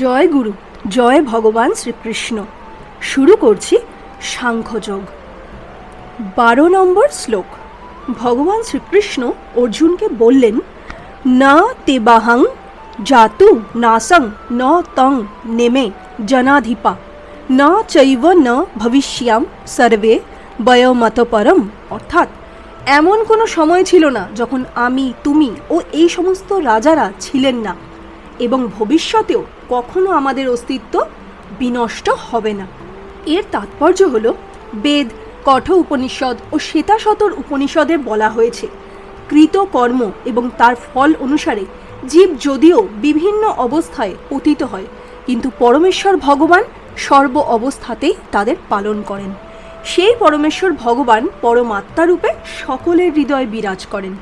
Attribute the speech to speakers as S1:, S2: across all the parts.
S1: জয় গুরু, জয় ভগবান শ্রীকৃষ্ণ। শুরু করছি সাংখ্যযোগ। বারো নম্বর শ্লোক। ভগবান শ্রীকৃষ্ণ অর্জুনকে বললেন, না তেবাহং জাতু নাসং ন তং নেমে জনাধিপা। না চৈব ন ভবিষ্যাম সর্বে বয়মতপরম অর্থাৎ এমন কোনো সময় ছিল না যখন আমি, তুমি ও এই সমস্ত রাজারা ছিলেন না। এবং ভবিষ্যতেও কখনো আমাদের অস্তিত্ব বিনষ্ট হবে না। এর তাৎপর্য হল, বেদ কঠ উপনিষদ ও শ্বেতাশতর উপনিষদে বলা হয়েছে কৃতকর্ম এবং তার ফল অনুসারে জীব যদিও বিভিন্ন অবস্থায় পতিত হয়, কিন্তু পরমেশ্বর ভগবান সর্ব অবস্থাতেই তাদের পালন করেন। সেই পরমেশ্বর ভগবান পরমাত্মা রূপে সকলের হৃদয়ে বিরাজ করেন।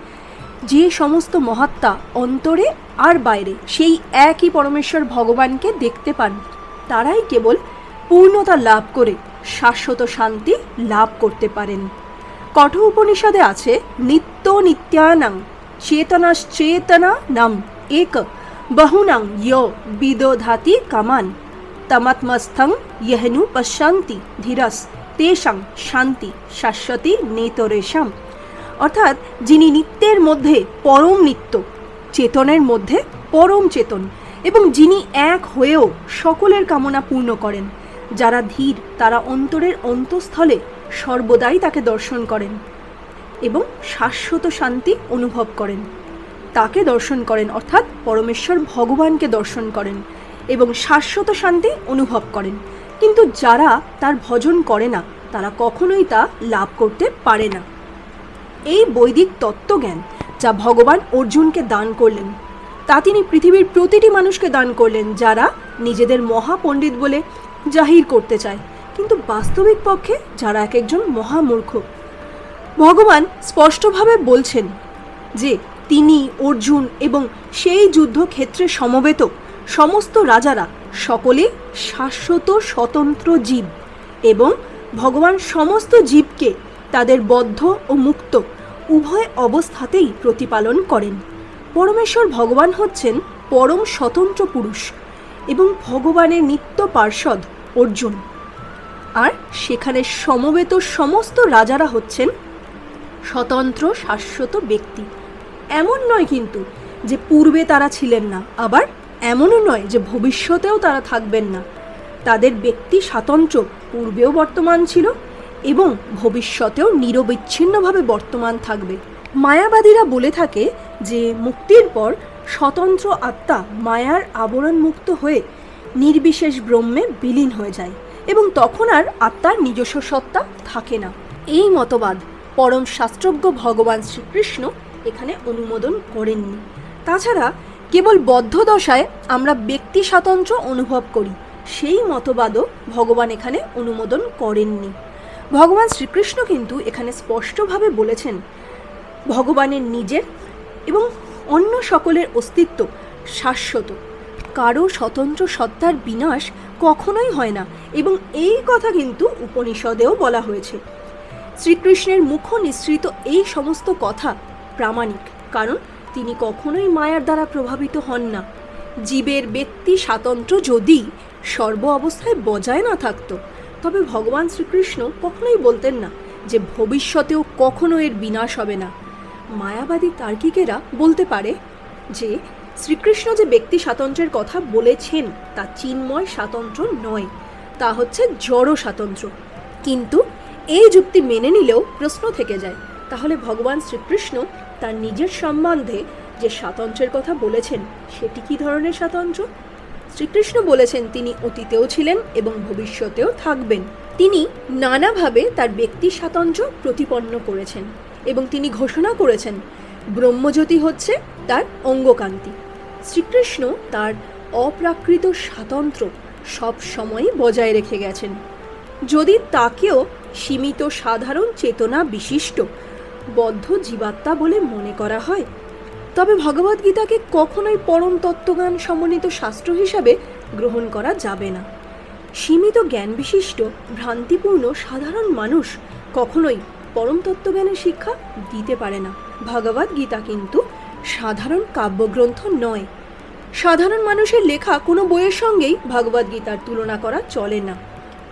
S1: যে সমস্ত মহাত্মা অন্তরে আর বাইরে সেই একই পরমেশ্বর ভগবানকে দেখতে পান, তারাই কেবল পূর্ণতা লাভ করে শাশ্বত শান্তি লাভ করতে পারেন। কঠ উপনিষদে আছে, নিত্য নিত্যানাং চেতনাশ্চেতনা নাম এক বহুনাং য় বিদোধাতি কামান তমাত্মস্থং ইহনু পশ্যান্তি ধীরস তেষাং শান্তি শাশ্বতী নেতরেশাম। অর্থাৎ যিনি নিত্যের মধ্যে পরম নিত্য, চেতনের মধ্যে পরম চেতন, এবং যিনি এক হয়েও সকলের কামনা পূর্ণ করেন, যারা ধীর, তারা অন্তরের অন্তঃস্থলে সর্বদাই তাকে দর্শন করেন এবং শাশ্বত শান্তি অনুভব করেন। তাকে দর্শন করেন, অর্থাৎ পরমেশ্বর ভগবানকে দর্শন করেন এবং শাশ্বত শান্তি অনুভব করেন। কিন্তু যারা তার ভজন করে না, তারা কখনোই তা লাভ করতে পারে না। এই বৈদিক তত্ত্বজ্ঞান যা ভগবান অর্জুনকে দান করলেন। তা তিনি পৃথিবীর প্রতিটি মানুষকে দান করলেন যারা নিজেদের মহাপণ্ডিত বলে জাহির করতে চায়। কিন্তু বাস্তবিক পক্ষে যারা এক একজন মহামূর্খ। ভগবান স্পষ্টভাবে বলছেন যে তিনি, অর্জুন এবং সেই যুদ্ধক্ষেত্রে সমবেত সমস্ত রাজারা সকলে শাশ্বত স্বতন্ত্র জীব এবং ভগবান সমস্ত জীবকে তাদের বদ্ধ ও মুক্ত উভয় অবস্থাতেই প্রতিপালন করেন। পরমেশ্বর ভগবান হচ্ছেন পরম স্বতন্ত্র পুরুষ এবং ভগবানের নিত্য পার্ষদ অর্জুন। আর সেখানে সমবেত সমস্ত রাজারা হচ্ছেন স্বতন্ত্র শাশ্বত ব্যক্তি। এমন নয় কিন্তু যে পূর্বে তারা ছিলেন না, আবার এমনও নয় যে ভবিষ্যতেও তারা থাকবেন না। তাদের ব্যক্তি স্বাতন্ত্র্য পূর্বেও বর্তমান ছিল এবং ভবিষ্যতেও নিরবিচ্ছিন্নভাবে বর্তমান থাকবে। মায়াবাদীরা বলে থাকে যে মুক্তির পর স্বতন্ত্র আত্মা মায়ার আবরণ মুক্ত হয়ে নির্বিশেষ ব্রহ্মে বিলীন হয়ে যায় এবং তখন আর আত্মার নিজস্ব সত্তা থাকে না। এই মতবাদ পরম শাস্ত্রজ্ঞ ভগবান শ্রীকৃষ্ণ এখানে অনুমোদন করেননি। তাছাড়া কেবল বদ্ধ দশায় আমরা ব্যক্তি স্বাতন্ত্র্য অনুভব করি, সেই মতবাদও ভগবান এখানে অনুমোদন করেননি। ভগবান শ্রীকৃষ্ণ কিন্তু এখানে স্পষ্টভাবে বলেছেন, ভগবানের নিজের এবং অন্য সকলের অস্তিত্ব শাশ্বত। কারও স্বতন্ত্র সত্তার বিনাশ কখনোই হয় না এবং এই কথা কিন্তু উপনিষদেও বলা হয়েছে। শ্রীকৃষ্ণের মুখ নিঃসৃত এই সমস্ত কথা প্রামাণিক, কারণ তিনি কখনোই মায়ার দ্বারা প্রভাবিত হন না। জীবের ব্যক্তি স্বাতন্ত্র্য যদি সর্ব অবস্থায় বজায় না থাকতো তবে ভগবান শ্রীকৃষ্ণ কখনোই বলতেন না যে ভবিষ্যতেও কখনো এর বিনাশ হবে না। মায়াবাদী তার্কিকেরা বলতে পারে যে, শ্রীকৃষ্ণ যে ব্যক্তি স্বাতন্ত্র্যের কথা বলেছেন, তা চিন্ময় স্বাতন্ত্র্য নয়, তা হচ্ছে জড় স্বাতন্ত্র্য কিন্তু এই যুক্তি মেনে নিলেও প্রশ্ন থেকে যায়, তাহলে ভগবান শ্রীকৃষ্ণ তার নিজের সম্বন্ধে যে স্বাতন্ত্র্যের কথা বলেছেন, সেটি কী ধরনের স্বাতন্ত্র্য শ্রীকৃষ্ণ বলেছেন তিনি অতীতেও ছিলেন এবং ভবিষ্যতেও থাকবেন। তিনি নানাভাবে তার ব্যক্তি স্বাতন্ত্র্য প্রতিপন্ন করেছেন এবং তিনি ঘোষণা করেছেন, ব্রহ্মজ্যোতি হচ্ছে তার অঙ্গকান্তি। শ্রীকৃষ্ণ তার অপ্রাকৃত স্বাতন্ত্র্য সব সময়ই বজায় রেখে গেছেন। যদি তাকেও সীমিত সাধারণ চেতনা বিশিষ্ট বদ্ধ জীবাত্মা বলে মনে করা হয় তবে ভগবদ্গীতাকে কখনোই পরম তত্ত্বজ্ঞান সমন্বিত শাস্ত্র হিসাবে গ্রহণ করা যাবে না। সীমিত জ্ঞান বিশিষ্ট ভ্রান্তিপূর্ণ, সাধারণ মানুষ কখনোই পরম তত্ত্বজ্ঞানের শিক্ষা দিতে পারে না। ভগবদ্গীতা কিন্তু সাধারণ কাব্যগ্রন্থ নয়। সাধারণ মানুষের লেখা কোনো বইয়ের সঙ্গেই ভগবদ গীতার তুলনা করা চলে না।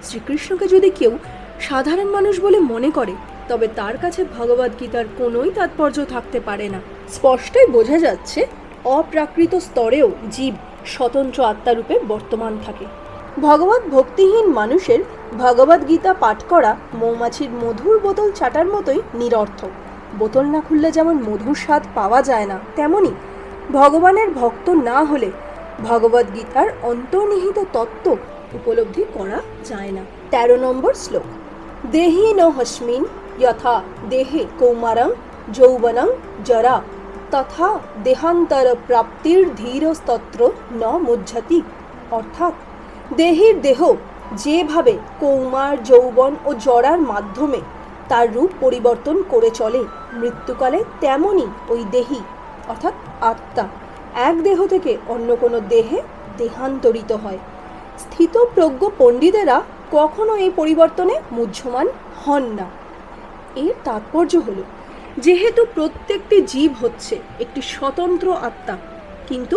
S1: শ্রীকৃষ্ণকে যদি কেউ সাধারণ মানুষ বলে মনে করে তবে তার কাছে ভগবদ গীতার কোনোই তাৎপর্য থাকতে পারে না। স্পষ্টই বোঝা যাচ্ছে, অপ্রাকৃত স্তরেও জীব স্বতন্ত্র আত্মারূপে বর্তমান থাকে। ভগবত ভক্তিহীন মানুষের ভগবদ গীতা পাঠ করা মৌমাছির মধুর বোতল চাটার মতোই নিরর্থক। বোতল না খুললে যেমন মধুর স্বাদ পাওয়া যায় না, তেমনি ভগবানের ভক্ত না হলে ভগবদ গীতার অন্তর্নিহিত তত্ত্ব উপলব্ধি করা যায় না। তেরো নম্বর শ্লোক। দেহি ন যথা দেহে কৌমারং যৌবনং জরা তথা দেহান্তর প্রাপ্তির ধীরস্তত্র ন মুজ্জতি অর্থাৎ দেহের দেহ যেভাবে কৌমার যৌবন ও জরার মাধ্যমে তার রূপ পরিবর্তন করে চলে মৃত্যুকালে তেমনই ওই দেহি অর্থাৎ আত্মা এক দেহ থেকে অন্য কোনো দেহে দেহান্তরিত হয় স্থিতপ্রজ্ঞ পণ্ডিতেরা কখনো এই পরিবর্তনে মুহ্যমান হন না এর তাৎপর্য হলো, যেহেতু প্রত্যেকটি জীব হচ্ছে একটি স্বতন্ত্র আত্মা, কিন্তু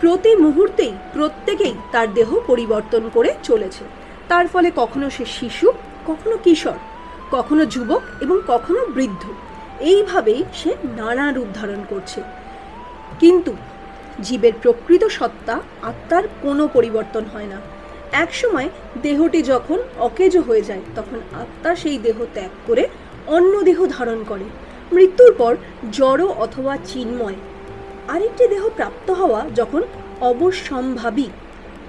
S1: প্রতি মুহূর্তেই প্রত্যেকেই তার দেহ পরিবর্তন করে চলেছে। তার ফলে কখনো সে শিশু, কখনো কিশোর, কখনো যুবক এবং কখনো বৃদ্ধ। এইভাবেই সে নানা রূপ ধারণ করছে। কিন্তু জীবের প্রকৃত সত্তা আত্মার কোনো পরিবর্তন হয় না। একসময় দেহটি যখন অকেজো হয়ে যায়, তখন আত্মা সেই দেহ ত্যাগ করে অন্য দেহ ধারণ করে। মৃত্যুর পর জড় অথবা চিন্ময়। আরেকটি দেহ প্রাপ্ত হওয়া যখন অবশ্যম্ভাবী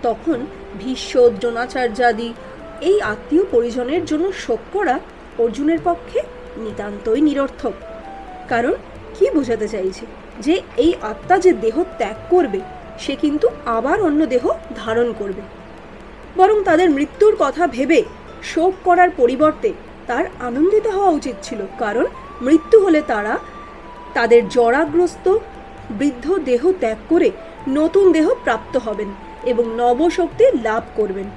S1: তখন ভীষ্ম, দ্রোণাচার্যাদি এই আত্মীয় পরিজনের জন্য শোক করা অর্জুনের পক্ষে নিতান্তই নিরর্থক। কারণ কি বোঝাতে চাইছে যে এই আত্মা যে দেহ ত্যাগ করবে, সে কিন্তু আবার অন্য দেহ ধারণ করবে। বরং তাদের মৃত্যুর কথা ভেবে শোক করার পরিবর্তে তার আনন্দিত হওয়া উচিত ছিল, কারণ মৃত্যু হলে তারা তাদের জরাগ্রস্ত বৃদ্ধ দেহ ত্যাগ করে নতুন দেহ প্রাপ্ত হবেন এবং নবশক্তি লাভ করবেন।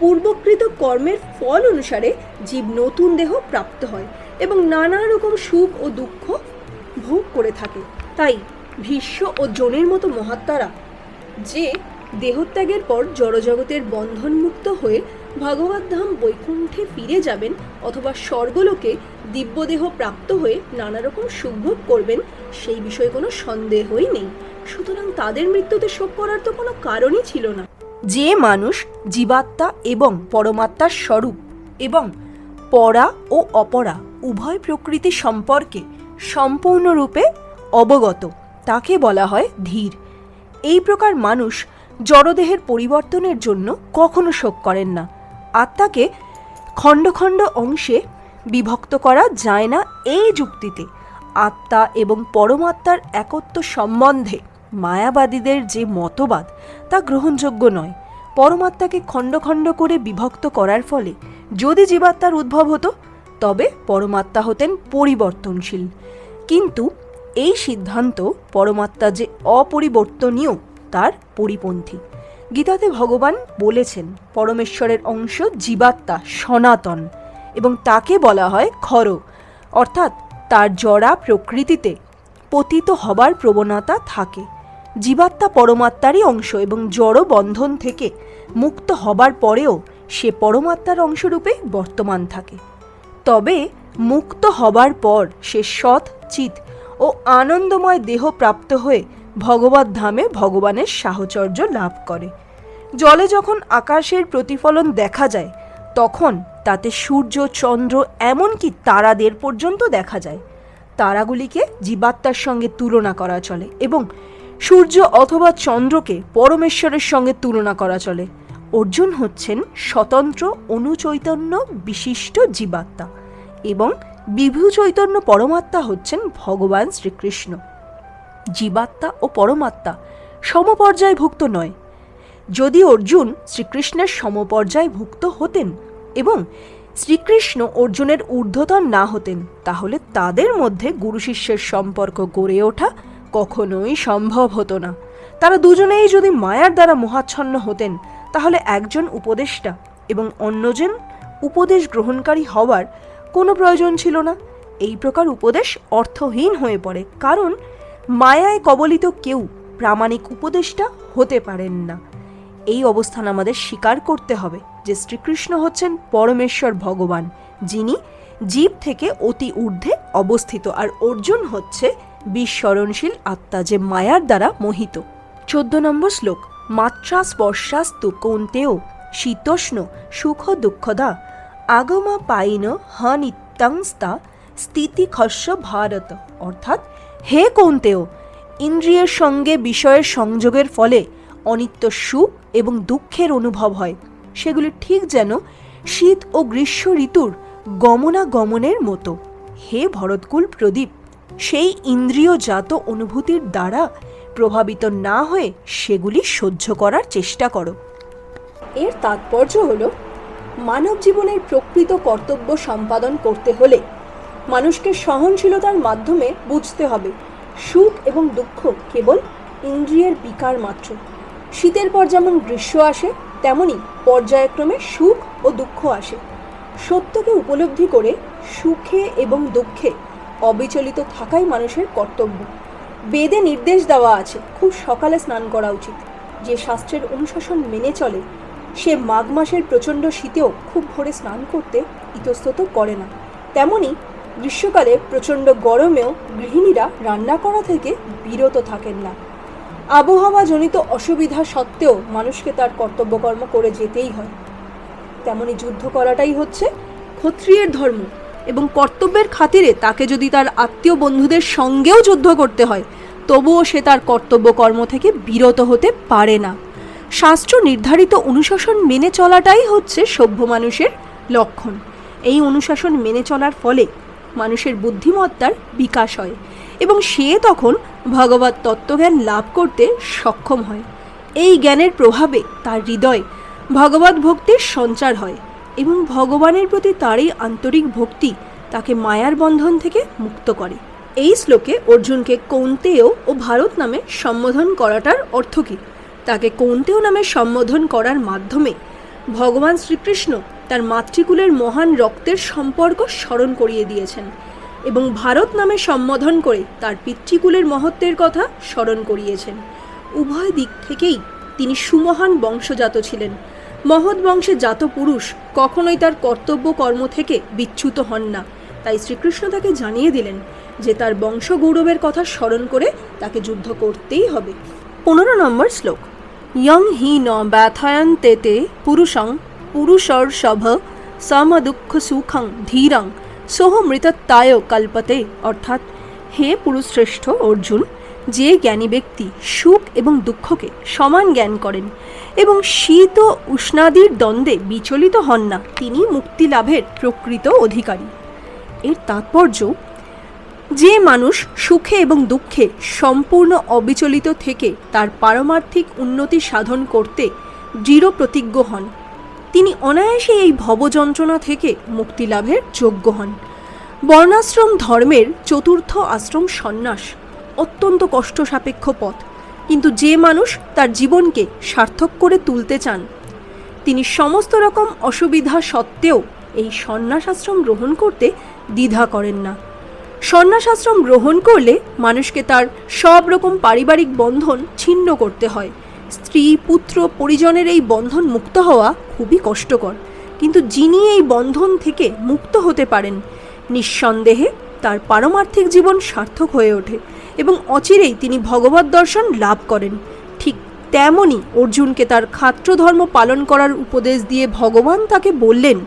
S1: পূর্বকৃত কর্মের ফল অনুসারে জীব নতুন দেহ প্রাপ্ত হয় এবং নানা রকম সুখ ও দুঃখ ভোগ করে থাকে। তাই ভীষ্ম ও জনের মতো মহাত্মারা যে দেহত্যাগের পর জড়জগতের বন্ধনমুক্ত হয়ে ভগবদ্ধাম বৈকুণ্ঠে ফিরে যাবেন অথবা স্বর্গলোকে দিব্যদেহ প্রাপ্ত হয়ে নানা রকম সুখভোগ করবেন, সেই বিষয়ে কোনো সন্দেহই নেই। সুতরাং তাদের মৃত্যুতে শোক করার তো কোনো কারণই ছিল না। যে মানুষ জীবাত্মা এবং পরমাত্মার স্বরূপ এবং পরা ও অপরা উভয় প্রকৃতি সম্পর্কে সম্পূর্ণরূপে অবগত, তাকে বলা হয় ধীর। এই প্রকার মানুষ জড়দেহের পরিবর্তনের জন্য কখনো শোক করেন না। আত্মাকে খণ্ড খণ্ড অংশে বিভক্ত করা যায় না এই যুক্তিতে। আত্মা এবং পরমাত্মার একত্ব সম্বন্ধে মায়াবাদীদের যে মতবাদ, তা গ্রহণযোগ্য নয়। পরমাত্মাকে খণ্ড খণ্ড করে বিভক্ত করার ফলে যদি জীবাত্মার উদ্ভব হতো, তবে পরমাত্মা হতেন পরিবর্তনশীল। কিন্তু এই সিদ্ধান্ত পরমাত্মা যে অপরিবর্তনীয়, তার পরিপন্থী। গীতাতে ভগবান বলেছেন, পরমেশ্বরের অংশ জীবাত্মা, সনাতন, এবং তাকে বলা হয় খর। অর্থাৎ তার জড়া প্রকৃতিতে পতিত হবার প্রবণতা থাকে। জীবাত্মা পরমাত্মারই অংশ এবং জড় বন্ধন থেকে মুক্ত হবার পরেও সে পরমাত্মার অংশরূপে বর্তমান থাকে। তবে মুক্ত হবার পর সে সৎ চিত ও আনন্দময় দেহ প্রাপ্ত হয়ে ভগবত ধামে ভগবানের সাহচর্য লাভ করে। জলে যখন আকাশের প্রতিফলন দেখা যায়, তখন তাতে সূর্য, চন্দ্র এমনকি তারাদের পর্যন্ত দেখা যায়। তারাগুলিকে জীবাত্মার সঙ্গে তুলনা করা চলে এবং সূর্য অথবা চন্দ্রকে পরমেশ্বরের সঙ্গে তুলনা করা চলে। অর্জুন হচ্ছেন স্বতন্ত্র অনুচৈতন্য বিশিষ্ট জীবাত্মা এবং বিভু চৈতন্য পরমাত্মা হচ্ছেন ভগবান শ্রীকৃষ্ণ। জীবাত্মা ও পরমাত্মা সমপর্যায়ভুক্ত নয় যদি অর্জুন শ্রীকৃষ্ণের সমপর্যায় ভুক্ত হতেন এবং শ্রীকৃষ্ণ অর্জুনের ঊর্ধ্বতন না হতেন, তাহলে তাদের মধ্যে গুরু শিষ্যের সম্পর্ক গড়ে ওঠা কখনোই সম্ভব হতো না। তারা দুজনেই যদি মায়ার দ্বারা মোহাচ্ছন্ন হতেন, তাহলে একজন উপদেষ্টা এবং অন্যজন উপদেশ গ্রহণকারী হওয়ার কোনো প্রয়োজন ছিল না। এই প্রকার উপদেশ অর্থহীন হয়ে পড়ে, কারণ মায়ায় কবলিত কেউ প্রামাণিক উপদেষ্টা হতে পারেন না। এই অবস্থান আমাদের স্বীকার করতে হবে যে শ্রীকৃষ্ণ হচ্ছেন পরমেশ্বর ভগবান, যিনি জীব থেকে অতি ঊর্ধ্বে অবস্থিত আর অর্জুন হচ্ছে বিস্মরণশীল আত্মা যে মায়ার দ্বারা মোহিত। চোদ্দ নম্বর শ্লোক, মাত্রা স্পর্শাস্তু কৌন্তেও শীতোষ্ণ সুখ দুঃখদা, আগমা পাইন হ নিত্যাংস্তা স্থিতি খস্য ভারত। অর্থাৎ, হে কৌন্তেয়, ইন্দ্রিয়ের সঙ্গে বিষয়ের সংযোগের ফলে অনিত্য সুখ এবং দুঃখের অনুভব হয়। সেগুলি ঠিক যেন শীত ও গ্রীষ্ম ঋতুর গমনাগমনের মতো। হে ভরতকুল প্রদীপ, সেই ইন্দ্রিয়জাত অনুভূতির দ্বারা প্রভাবিত না হয়ে সেগুলি সহ্য করার চেষ্টা করো। এর তাৎপর্য হল, মানব জীবনের প্রকৃত কর্তব্য সম্পাদন করতে হলে মানুষকে সহনশীলতার মাধ্যমে বুঝতে হবে, সুখ এবং দুঃখ কেবল ইন্দ্রিয়ের বিকার মাত্র। শীতের পর যেমন গ্রীষ্ম আসে, তেমনি পর্যায়ক্রমে সুখ ও দুঃখ আসে। সত্যকে উপলব্ধি করে সুখে এবং দুঃখে অবিচলিত থাকাই মানুষের কর্তব্য। বেদে নির্দেশ দেওয়া আছে, খুব সকালে স্নান করা উচিত। যে শাস্ত্রের অনুশাসন মেনে চলে, সে মাঘ মাসের প্রচণ্ড শীতেও খুব ভোরে স্নান করতে ইতস্তত করে না। তেমনি গ্রীষ্মকালে প্রচণ্ড গরমেও গৃহিণীরা রান্না করা থেকে বিরত থাকেন না। আবহাওয়াজনিত অসুবিধা সত্ত্বেও মানুষকে তার কর্তব্যকর্ম করে যেতেই হয়। তেমনি যুদ্ধ করাটাই হচ্ছে ক্ষত্রিয়ের ধর্ম এবং কর্তব্যের খাতিরে তাকে যদি তার আত্মীয় বন্ধুদের সঙ্গেও যুদ্ধ করতে হয়, তবুও সে তার কর্তব্য কর্ম থেকে বিরত হতে পারে না। শাস্ত্র নির্ধারিত অনুশাসন মেনে চলাটাই হচ্ছে সভ্য মানুষের লক্ষণ। এই অনুশাসন মেনে চলার ফলে মানুষের বুদ্ধিমত্তার বিকাশ হয়। এবং সে তখন ভগবত তত্ত্বজ্ঞান লাভ করতে সক্ষম হয়। এই জ্ঞানের প্রভাবে তার হৃদয় ভগবত ভক্তির সঞ্চার হয় এবং ভগবানের প্রতি তারই আন্তরিক ভক্তি তাকে মায়ার বন্ধন থেকে মুক্ত করে। এই শ্লোকে অর্জুনকে কৌন্তেয় ও ভারত নামে সম্বোধন করাটার অর্থ কী? তাকে কৌন্তেয় নামে সম্বোধন করার মাধ্যমে ভগবান শ্রীকৃষ্ণ তার মাতৃকুলের মহান রক্তের সম্পর্ক স্মরণ করিয়ে দিয়েছেন। এবং ভারত নামে সম্বোধন করে তার পিতৃকুলের মহত্বের কথা স্মরণ করিয়েছেন। উভয় দিক থেকেই তিনি সুমহান বংশজাত ছিলেন। মহৎ বংশে জাত পুরুষ কখনোই তার কর্তব্য কর্ম থেকে বিচ্যুত হন না। তাই শ্রীকৃষ্ণ তাকে জানিয়ে দিলেন যে তার বংশ গৌরবের কথা স্মরণ করে তাকে যুদ্ধ করতেই হবে। পনেরো নম্বর শ্লোক। ইয়ং হি ন ব্যথায়ন্তেতে পুরুষং পুরুষর সভ সম দুঃখ সুখং ধীরং সোহ মৃতত্বায় কল্পতে অর্থাৎ হে পুরুষশ্রেষ্ঠ অর্জুন, যে জ্ঞানী ব্যক্তি সুখ এবং দুঃখকে সমান জ্ঞান করেন এবং শীত ও উষ্ণাদির দ্বন্দ্বে বিচলিত হন না, তিনি মুক্তি লাভের প্রকৃত অধিকারী। এর তাৎপর্য, যে মানুষ সুখে এবং দুঃখে সম্পূর্ণ অবিচলিত থেকে তার পারমার্থিক উন্নতি সাধন করতে দৃঢ় প্রতিজ্ঞ হন তিনি অনায়াসে এই ভবযন্ত্রণা থেকে মুক্তি লাভের যোগ্য হন। বর্ণাশ্রম ধর্মের চতুর্থ আশ্রম সন্ন্যাস, অত্যন্ত কষ্ট সাপেক্ষ পথ। কিন্তু যে মানুষ তার জীবনকে সার্থক করে তুলতে চান, তিনি সমস্ত রকম অসুবিধা সত্ত্বেও এই সন্ন্যাস আশ্রম গ্রহণ করতে দ্বিধা করেন না। সন্ন্যাস আশ্রম গ্রহণ করলে মানুষকে তার সব রকম পারিবারিক বন্ধন ছিন্ন করতে হয়। স্ত্রী, পুত্র, পরিজনের এই বন্ধন মুক্ত হওয়া খুবই কষ্টকর। কিন্তু যিনি এই বন্ধন থেকে মুক্ত হতে পারেন, নিঃসন্দেহে তার পারমার্থিক জীবন সার্থক হয়ে ওঠে এবং অচিরেই তিনি ভগবত দর্শন লাভ করেন। ঠিক তেমনই অর্জুনকে তার খাত্র ধর্ম পালন করার উপদেশ দিয়ে ভগবান তাকে বললেন,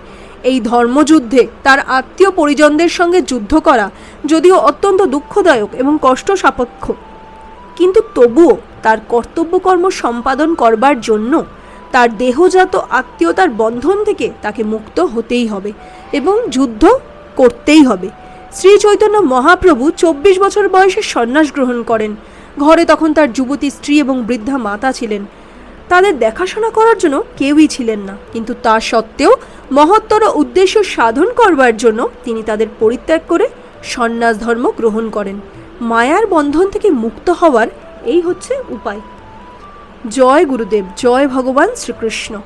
S1: এই ধর্মযুদ্ধে তার আত্মীয় পরিজনদের সঙ্গে যুদ্ধ করা যদিও অত্যন্ত দুঃখদায়ক এবং কষ্ট সাপেক্ষ কিন্তু তবুও তার কর্তব্যকর্ম সম্পাদন করবার জন্য তার দেহজাত আত্মীয়তার বন্ধন থেকে তাকে মুক্ত হতেই হবে এবং যুদ্ধ করতেই হবে। শ্রী চৈতন্য মহাপ্রভু চব্বিশ বছর বয়সে সন্ন্যাস গ্রহণ করেন। ঘরে তখন তার যুবতী স্ত্রী এবং বৃদ্ধা মাতা ছিলেন। তাদের দেখাশোনা করার জন্য কেউই ছিলেন না। কিন্তু তা সত্ত্বেও মহত্তর উদ্দেশ্য সাধন করবার জন্য তিনি তাদের পরিত্যাগ করে সন্ন্যাস ধর্ম গ্রহণ করেন। মায়ার বন্ধন থেকে মুক্ত হওয়ার এই হচ্ছে উপায়। জয় গুরুদেব জয় ভগবান শ্রীকৃষ্ণ।